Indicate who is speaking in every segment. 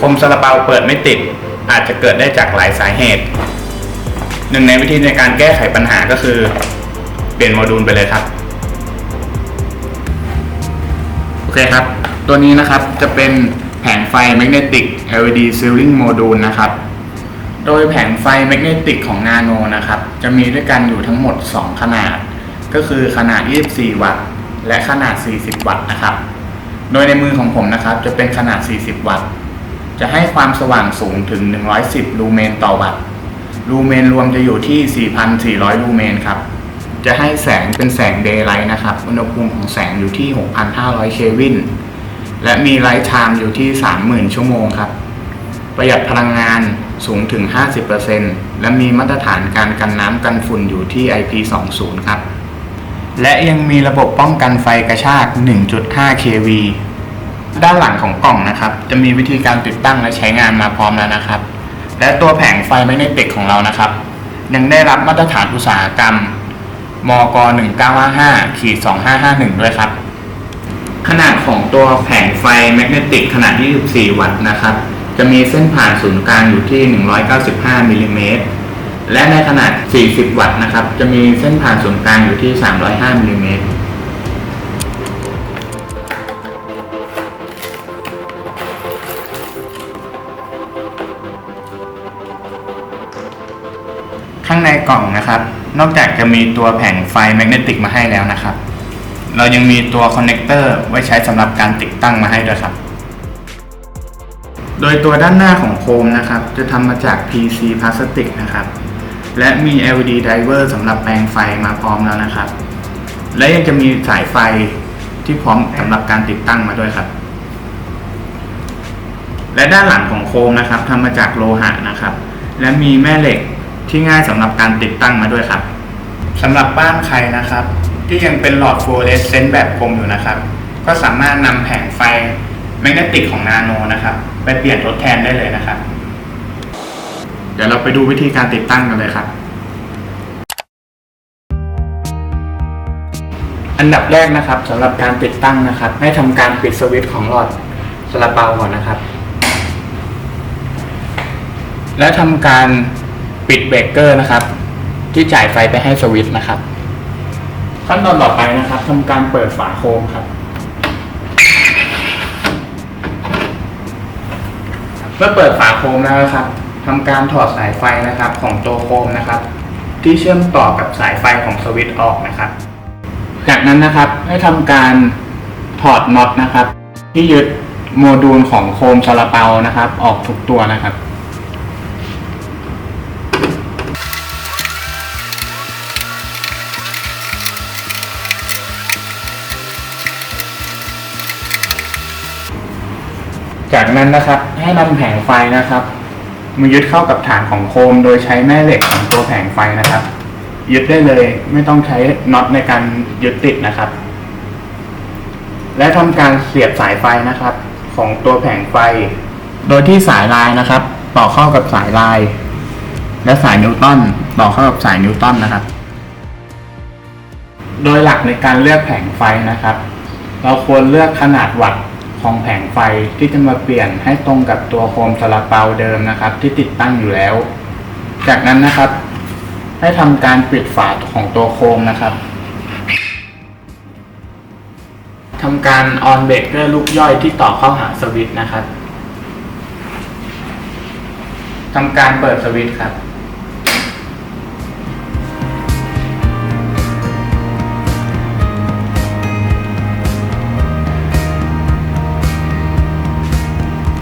Speaker 1: คมซาลาเปาเปิดไม่ติด อาจจะเกิดได้จากหลายสาเหตุ หนึ่งในวิธีในการแก้ไขปัญหาก็คือ เปลี่ยนโมดูลไปเลยครับ โอเคครับ ตัวนี้นะครับจะเป็นแผงไฟ Magnetic LED Ceiling Module นะครับ โดยแผงไฟ Magnetic ของ Nano นะครับ จะมีด้วยกันอยู่ทั้งหมด 2 ขนาด ก็คือขนาด 24 วัตต์ และขนาด 40 วัตต์นะครับ โดยในมือของผมนะครับจะเป็นขนาด 40 วัตต์ จะให้ความสว่างสูงถึง 110 ลูเมนต่อวัตต์ ลูเมนรวมจะอยู่ที่ 4,400 ลูเมนครับ จะให้แสงเป็นแสงเดย์ไลท์นะครับ อุณหภูมิของแสงอยู่ที่ 6,500 เควิน และมีไลท์ไทม์อยู่ที่ 30,000 ชั่วโมงครับ ประหยัดพลังงานสูงถึง 50%และมีมาตรฐานการกันน้ำกันฝุ่นอยู่ที่ IP20 ครับ และยังมีระบบป้องกันไฟกระชาก 1.5 kV ด้านหลังของกล่องนะครับ จะมีวิธีการติดตั้งและใช้งานมาพร้อมแล้วนะครับ และตัวแผงไฟแมกเนติกของเรานะครับ ยังได้รับมาตรฐานอุตสาหกรรมมก1955ขีด2551 ด้วยครับ ขนาดของตัวแผงไฟแมกเนติกขนาด 24 วัตต์นะครับ จะมีเส้นผ่านศูนย์กลางอยู่ที่ 195มิลลิเมตรและในขนาด 40 วัตต์นะครับ จะมีเส้นผ่านศูนย์กลางอยู่ที่ 305มิลลิเมตร ข้างในกล่องนะครับ นอกจากจะมีตัวแผงไฟแมกเนติกมาให้แล้วนะครับ เรายังมีตัวคอนเนคเตอร์ไว้ใช้สำหรับการติดตั้งมาให้ด้วยครับ โดยตัวด้านหน้าของโคมนะครับ จะทำมาจาก PC พลาสติกนะครับ และมี LED driver สำหรับแปลงไฟมาพร้อมแล้วนะครับ และยังจะมีสายไฟที่พร้อมสำหรับการติดตั้งมาด้วยครับ และด้านหลังของโคมนะครับทำมาจากโลหะนะครับ และมีแม่เหล็ก ที่ง่ายสำหรับการติดตั้งมาด้วยครับสำหรับบ้านใครนะครับ ที่ยังเป็นหลอดฟลูออเรสเซนต์แบบกลมอยู่นะครับ ก็สามารถนำแผงไฟแมกเนติกของนาโนนะครับ ไปเปลี่ยนทดแทนได้เลยนะครับ เดี๋ยวเราไปดูวิธีการติดตั้งกันเลยครับ อันดับแรกนะครับสำหรับการติดตั้งนะครับ ให้ทำการปิดสวิตช์ของหลอดสลาเปาก่อนนะครับ และทำการ ปิดเบรกเกอร์นะครับ ที่จ่ายไฟไปให้สวิตช์นะครับ ขั้นตอนต่อไปนะครับทำการเปิดฝาโคมครับ เมื่อเปิดฝาโคมแล้วนะครับทำการถอดสายไฟนะครับของตัวโคมนะครับ ที่เชื่อมต่อกับสายไฟของสวิตช์ออกนะครับ จากนั้นนะครับให้ทำการถอดน็อตนะครับ ที่ยึดโมดูลของโคมซาลาเปานะครับ ออกทุกตัวนะครับ จากนั้นนะครับ ให้นำแผงไฟนะครับมายึดเข้ากับฐานของโคม โดยใช้แม่เหล็กของตัวแผงไฟนะครับ ยึดได้เลยไม่ต้องใช้น็อตในการยึดติดนะครับ และทำการเสียบสายไฟนะครับ ของตัวแผงไฟ โดยที่สายลายนะครับ ต่อเข้ากับสายลาย และสายนิวตันต่อเข้ากับสายนิวตันนะครับ โดยหลักในการเลือกแผงไฟนะครับ เราควรเลือกขนาดวัตต์ ของแผงไฟที่จะมาเปลี่ยนให้ตรงกับตัวโคมซาลาเปาเดิมนะครับ ที่ติดตั้งอยู่แล้ว จากนั้นนะครับ ให้ทำการปิดฝาของตัวโคมนะครับทำการออนเบรกเกอร์ลูกย่อยที่ต่อเข้าหาสวิตช์นะครับทำการเปิดสวิตช์ครับ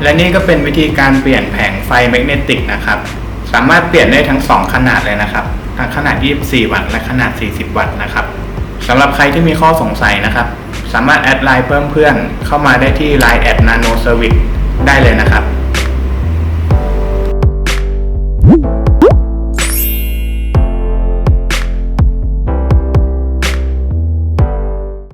Speaker 1: และนี่ก็เป็นวิธีการเปลี่ยนแผงไฟแมกเนติกนะครับ สามารถเปลี่ยนได้ทั้ง 2 ขนาดเลยนะครับ ทั้งขนาด 24 วัตต์และขนาด 40 วัตต์นะครับสำหรับใครที่มีข้อสงสัยนะครับ สามารถแอดไลน์เพิ่มเพื่อนเข้ามาได้ที่ Line แอด Nano Service ได้เลยนะครับ